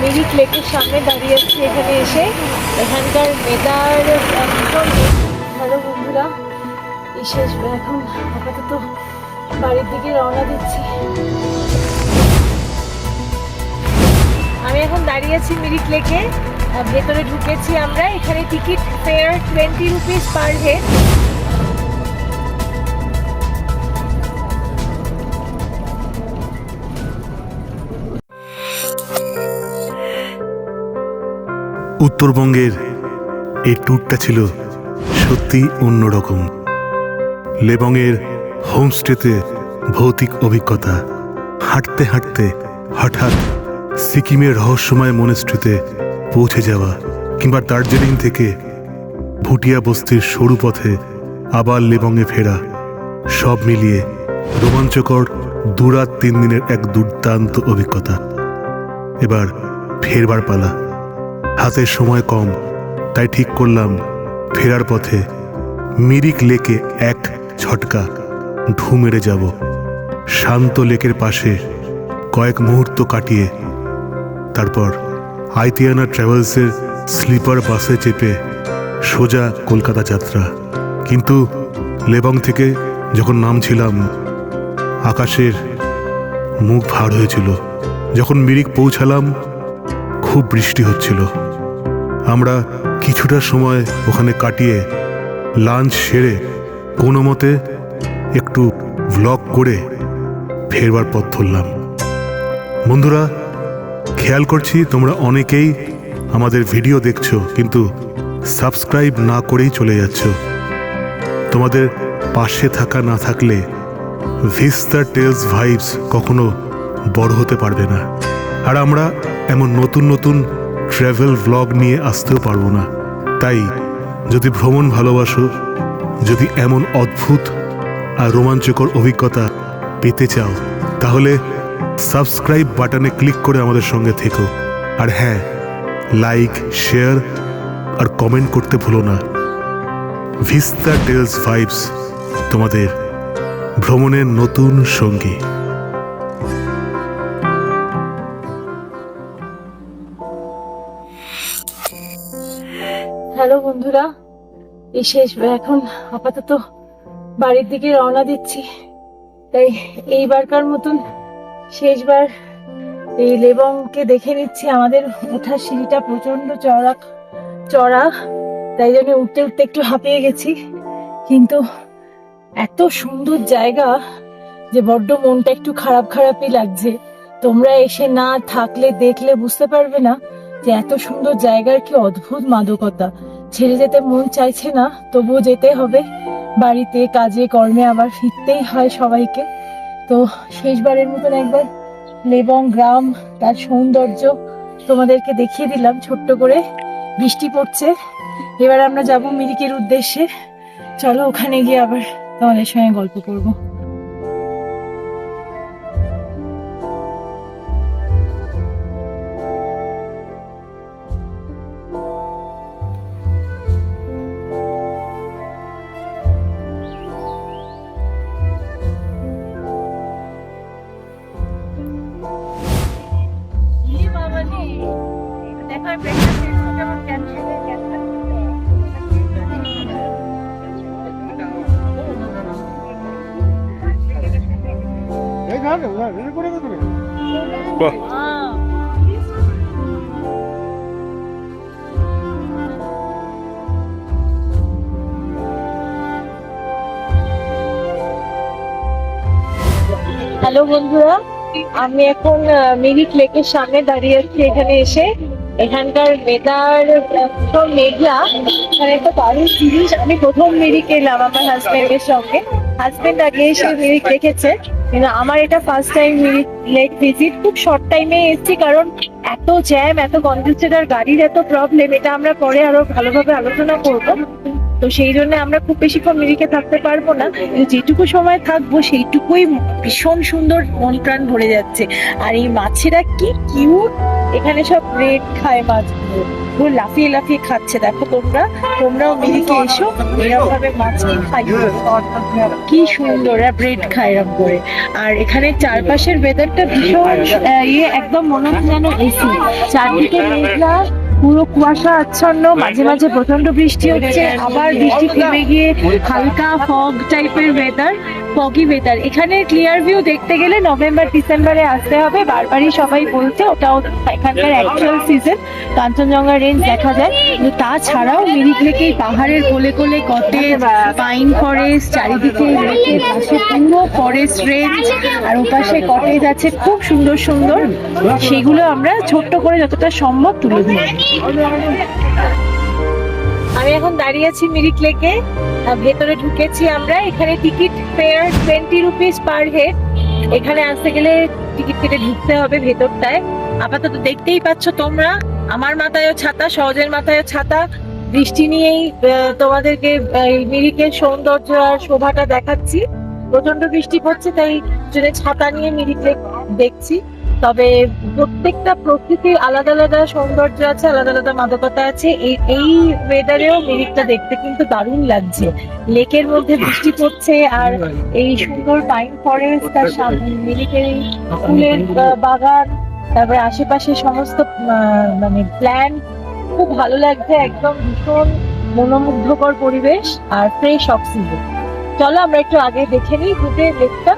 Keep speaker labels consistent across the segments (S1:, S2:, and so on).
S1: মিরিক লেকের সামনে দাঁড়িয়ে আছি এখানে এসে। এখানকার মেদার ভালো বন্ধুরা, এই শেষ এখন আপাতত বাড়ির দিকে রওনা দিচ্ছি। আমি এখন দাঁড়িয়ে আছি মিরিক লেকে। ভেতরে ঢুকেছি আমরা। এখানে ticket fare twenty rupees per head
S2: উত্তরবঙ্গের এই ট্যুরটা ছিল সত্যি অন্যরকম। লেবংয়ের হোমস্টেতে ভৌতিক অভিজ্ঞতা। হাঁটতে হাঁটতে হঠাৎ সিকিমের রহস্যময় মনেস্ট্রিতে পৌঁছে যাওয়া কিংবা দার্জিলিং থেকে ভুটিয়া বস্তির সরু পথে আবার লেবংয়ে ফেরা। সব মিলিয়ে রোমাঞ্চকর দুরাত তিন দিনের এক দুর্দান্ত অভিজ্ঞতা। এবার ফেরবার পালা। হাতে সময় কম, তাই ঠিক করলাম ফেরার পথে। মিরিক লেকে এক ছটকা ঢু মেরে যাব। শান্ত লেকের পাশে কয়েক মুহূর্ত কাটিয়ে, তারপর আইতিয়ানা ট্রাভেলসের স্লিপার বাসে চেপে সোজা কলকাতা যাত্রা। কিন্তু লেবং থেকে যখন নামছিলাম, আকাশের মুখ ভার হয়েছিল। যখন মিরিক পৌঁছালাম, খুব বৃষ্টি হচ্ছিল। আমরা কিছুটা সময় ওখানে কাটিয়ে লাঞ্চ সেরে কোনো মতে একটু ভ্লগ করে ফেরবার পথ ধরলাম। বন্ধুরা, খেয়াল করছি তোমরা অনেকেই আমাদের ভিডিও দেখছ, কিন্তু সাবস্ক্রাইব না করেই চলে যাচ্ছ। তোমাদের পাশে থাকা না থাকলে ভিস্তা টেলস ভাইবস কখনো বড় হতে পারবে না। আর আমরা এমন নতুন নতুন ট্রাভেল ভ্লগ নিয়ে আসতেও পারব না। তাই, যদি ভ্রমণ ভালোবাসো, যদি এমন অদ্ভুত আর রোমাঞ্চকর অভিজ্ঞতা পেতে চাও, তাহলে সাবস্ক্রাইব বাটনে ক্লিক করে আমাদের সঙ্গে থেকো। আর হ্যাঁ লাইক শেয়ার আর কমেন্ট করতে ভুলো না। ভিস্তা টেলস ভাইবস তোমাদের ভ্রমণের নতুন সঙ্গী।
S1: হ্যালো বন্ধুরা, এই শেষ এখন আপাতত বাড়ির দিকে রওনা দিচ্ছি। তাই এইবারকার মতন শেষবার এই লেবংকে দেখে নিচ্ছি। আমাদের ওঠার সিঁড়িটা প্রচণ্ড চড়া চড়া, তাই জন্য উঠতে উঠতে একটু হাঁপিয়ে গেছি। কিন্তু এত সুন্দর জায়গা যে বড্ড মনটা একটু খারাপ খারাপই লাগছে। তোমরা এসে না থাকলে, দেখলে বুঝতে পারবে না যে এত সুন্দর জায়গার কি অদ্ভুত মাদকতা। ছেড়ে যেতে মন চাইছে না, তবুও যেতে হবে। বাড়িতে, কাজে, কর্মে আবার ফিরতেই হয় সবাইকে। তো শেষবারের মতন একবার লেবং গ্রাম, তার সৌন্দর্য তোমাদেরকে দেখিয়ে দিলাম ছোট্ট করে। বৃষ্টি পড়ছে। এবার আমরা যাব মিরিকের উদ্দেশ্যে। চলো ওখানে গিয়ে আবার তোমাদের সঙ্গে গল্প করব।
S2: বাহ।
S1: হ্যালো বন্ধুরা আমি এখন মিরিক লেকের সামনে দাঁড়িয়ে আছি এখানে এসে। এখানকার মেদার আহ, মেঘলা। এখানে একটা দারুণ জিনিস আমি প্রথম মিরিক এলাম আমার হাজবেন্ডের সঙ্গে। হাজবেন্ড আগে এসে মিরিক দেখেছে। আমার এটা ফার্স্ট টাইম লেট ভিজিট খুব শর্ট টাইমে এসেছি কারণ এত জ্যাম এত কনজেস্টেড আর গাড়ির এত প্রবলেম এটা আমরা পরে আরও ভালোভাবে আলোচনা করব। তো সেই জন্য আমরা খুব বেশিক্ষণ মিরিকে থাকতে পারব না। কিন্তু যেটুকু সময় থাকব, সেইটুকুই ভীষণ সুন্দর মন প্রাণ ভরে যাচ্ছে। আর এই মাছেরা কি কিউট এখানে সব ব্রেড খায় মাছগুলো। পুরো লাফিয়ে লাফিয়ে খাচ্ছে। দেখো তোমরা, তোমরাও এসো? এরকম ভাবে মাছকে খাই। কি সুন্দর ব্রেড খায় এরকম করে। আর এখানে চারপাশের ওয়েদারটা ভীষণ ইয়ে একদম মনে হচ্ছে যেন এসি চারদিকে মেঘলা, পুরো কুয়াশা আচ্ছন্ন, মাঝে মাঝে প্রচণ্ড বৃষ্টি হচ্ছে। আবার বৃষ্টি থেমে গিয়ে হালকা ফগ টাইপের ওয়েদার ফগি ওয়েদার এখানে ক্লিয়ার ভিউ দেখতে গেলে নভেম্বর ডিসেম্বরে আসতে হবে। বারবারই সবাই বলছে, ওটাও এখানকার অ্যাকচুয়াল সিজন কাঞ্চনজঙ্ঘা রেঞ্জ দেখা যায়। কিন্তু তাছাড়াও মিরিক লেকেই পাহাড়ের কোলে কোলে কটেজ পাইন ফরেস্ট চারিদিকে লেকের পাশে পুরো ফরেস্ট রেঞ্জ আর ওপাশে কটেজ আছে খুব সুন্দর সুন্দর। সেগুলো আমরা ছোট্ট করে যতটা সম্ভব তুলে ধরি। এখন দাঁড়িয়ে আছি মিরিক লেকে। ভেতরে ঢুকেছি আমরা। এখানে ticket fare twenty rupees per head এখানে আসতে গেলে টিকিট কেটে ঢুকতে হবে ভেতরটায়। আপাতত দেখতেই পাচ্ছ তোমরা। আমার মাথায়ও ছাতা, সহজের মাথায়ও ছাতা। বৃষ্টি নিয়েই তোমাদেরকে মিরিকের সৌন্দর্য আর শোভাটা দেখাচ্ছি। প্রচণ্ড বৃষ্টি পড়ছে, তাই জন্য ছাতা নিয়ে মিরিক দেখছি। তবে প্রত্যেকটা প্রকৃতির আলাদা আলাদা সৌন্দর্য আছে, আলাদা আলাদা মাদকতা আছে। এই ওয়েদারেও মিরিকটা দেখতে কিন্তু দারুণ লাগছে। লেকের মধ্যে বৃষ্টি পড়ছে আর এই সুন্দর পাইন ফরেস্ট তার সামনে মিরিকের ফুলের বাগান, তারপরে আশেপাশে সমস্ত মানে প্ল্যান খুব ভালো লাগছে, একদম ভীষণ মনোমুগ্ধকর পরিবেশ আর ফ্রেশ অক্সিজেন চলো আমরা একটু আগে দেখে নিই ঢুকে লেকটা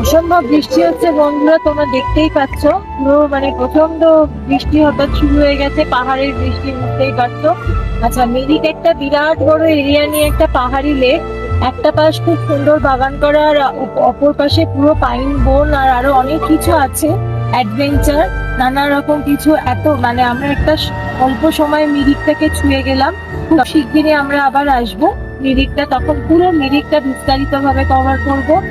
S1: অসম্ভব বৃষ্টি হচ্ছে বন্ধুরা, তোমরা দেখতেই পাচ্ছ। পুরো মানে প্রচণ্ড বৃষ্টি হঠাৎ শুরু হয়ে গেছে, পাহাড়ের বৃষ্টি বুঝতেই পারছ। আচ্ছা মিরিক একটা বিরাট বড় এরিয়া নিয়ে একটা পাহাড়ি লেক। একটা পাশ খুব সুন্দর বাগান করা, আর অপ- অপর পাশে পুরো পাইন বন, আর আরও অনেক কিছু আছে, অ্যাডভেঞ্চার, নানা রকম কিছু। এত মানে আমরা একটা অল্প সময় মিরিকটাকে ছুঁয়ে গেলাম। খুব শিগগিরই আমরা আবার আসব। মিরিকটা তখন পুরো মিরিকটা বিস্তারিত ভাবে কভার করব।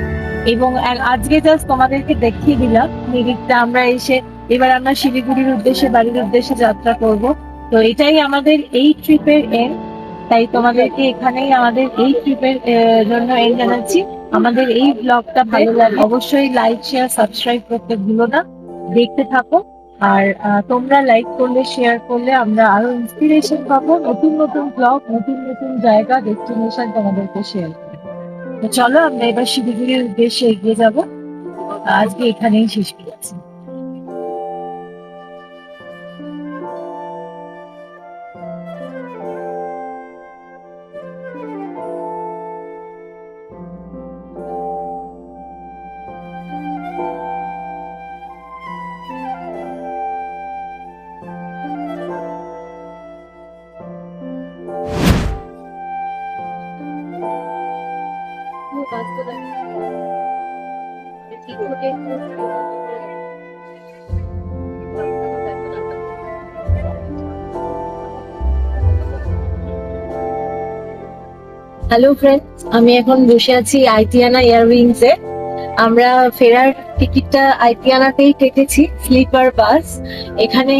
S1: এবং আজকে জাস্ট তোমাদেরকে দেখিয়ে দিলাম, মিরিকটা আমরা এসে, এবার আমরা শিলিগুড়ির উদ্দেশ্যে, বাড়ির উদ্দেশ্যে যাত্রা করব। তো এটাই আমাদের এই ট্রিপের এন্ড তাই তোমাদেরকে এখানেই আমাদের এই ট্রিপের জন্য এন্ড জানাচ্ছি। আমাদের এই ব্লগটা ভালো লাগে অবশ্যই লাইক শেয়ার সাবস্ক্রাইব করতে ভুলো না। দেখতে থাকো। আর তোমরা লাইক করলে শেয়ার করলে আমরা আরও ইন্সপিরেশন পাবো। নতুন নতুন ব্লগ নতুন নতুন জায়গা ডেস্টিনেশন তোমাদেরকে শেয়ার চলো আমরা এবার শিলিগুড়ির উদ্দেশ্যে এগিয়ে যাব। আজকে এখানেই শেষ করছি হ্যালো ফ্রেন্ডস আমি এখন বসে আছি আইটিয়ানা এয়ারউইংস এ আমরা ফেরার টিকিটটা আইটিয়ানাতেই কেটেছি, স্লিপার বাস। এখানে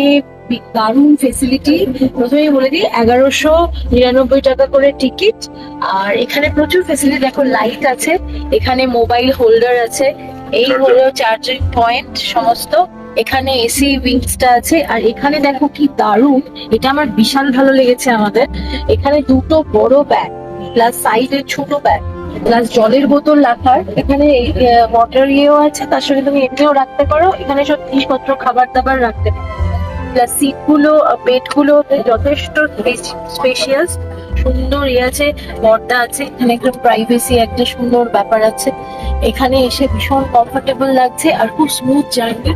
S1: দারুণ ফেসিলিটি প্রথমেই বলে দিই এগারোশো নিরানব্বই টাকা করে টিকিট আর এখানে প্রচুর ফেসিলিটি দেখো লাইট আছে এখানে মোবাইল হোল্ডার আছে। এই হলো চার্জিং পয়েন্ট সমস্ত। এখানে এসি উইংসটা আছে। আর এখানে দেখো কি দারুণ এটা আমার বিশাল ভালো লেগেছে আমাদের। এখানে দুটো বড় ব্যাগ প্লাস সাইডে ছোট ব্যাগ প্লাস জলের বোতল রাখার। এখানে ওয়াটার ইয়েও আছে তার সঙ্গে তুমি এমনিও রাখতে পারো। এখানে সব জিনিসপত্র খাবার দাবার রাখতে পারো। প্লাস সিটগুলো বেডগুলো যথেষ্ট স্পেশিয়াস সুন্দর ইয়ে আছে, পর্দা আছে, এখানে একটা প্রাইভেসি একটা সুন্দর ব্যাপার আছে। এখানে এসে ভীষণ কমফোর্টেবল লাগছে আর খুব স্মুথ জার্নি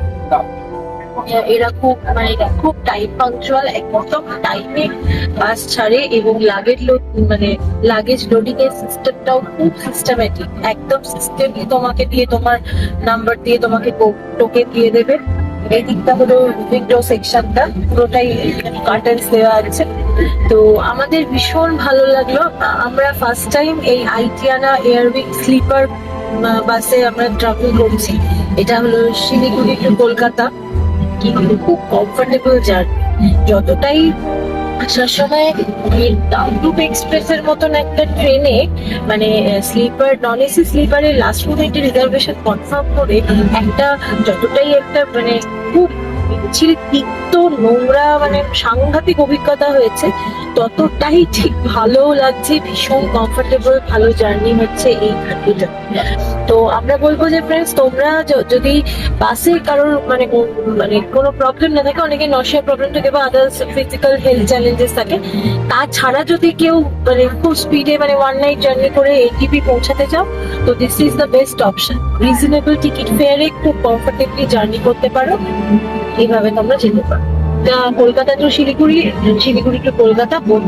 S1: এরা খুব মানে খুব টাইম পাংচুয়াল একদম টাইমে বাস ছাড়ে এবং লাগেজ লোড মানে লাগেজ লোডিং এর সিস্টেমটাও খুব সিস্টেমেটিক একদম সিস্টেমই তোমাকে দিয়ে তোমার নাম্বার দিয়ে তোমাকে টোকে দিয়ে দেবে। এই দিকটা হলো উইন্ডো সেকশনটা, পুরোটাই কার্টেন্স দেওয়া আছে। তো আমাদের ভীষণ ভালো লাগল। আমরা ফার্স্ট টাইম এই আইটিয়ানা এয়ারউইক স্লিপার বাসে আমরা ট্রাভেল করছি। এটা হলো শিলিগুড়ি টু কলকাতা। কিন্তু খুব কমফোর্টেবল জার্নি যতটাই আসার সময় ডাব্লুপ এক্সপ্রেসের মতন একটা ট্রেনে মানে স্লিপার নন এসি স্লিপারের লাস্ট মোমেন্টে রিজার্ভেশন কনফার্ম করে একটা, যতটাই একটা মানে খুব ছিল, তিক্ত নোংরা মানে সাংঘাতিক অভিজ্ঞতা হয়েছে। ততটাই ঠিক ভালো লাগছে, ভীষণ কমফোর্টেবল ভালো জার্নি হচ্ছে এই ঘাটিটা তো আমরা বলব যে ফ্রেন্ডস তোমরা যদি বাসে কারোর মানে মানে কোনো প্রবলেম না থাকে, অনেকে নশিয়া প্রবলেম থাকে বা আদার্স ফিজিক্যাল হেলথ চ্যালেঞ্জেস থাকে, তাছাড়া যদি কেউ মানে খুব স্পিডে মানে ওয়ান নাইট জার্নি করে এটিপি পৌঁছাতে চাও, তো this is the best option reasonable ticket ফেয়ারে খুব কমফোর্টেবলি জার্নি করতে পারো। এইভাবে তোমরা যেতে পারো। Kolkata to Siliguri Siliguri to Kolkata both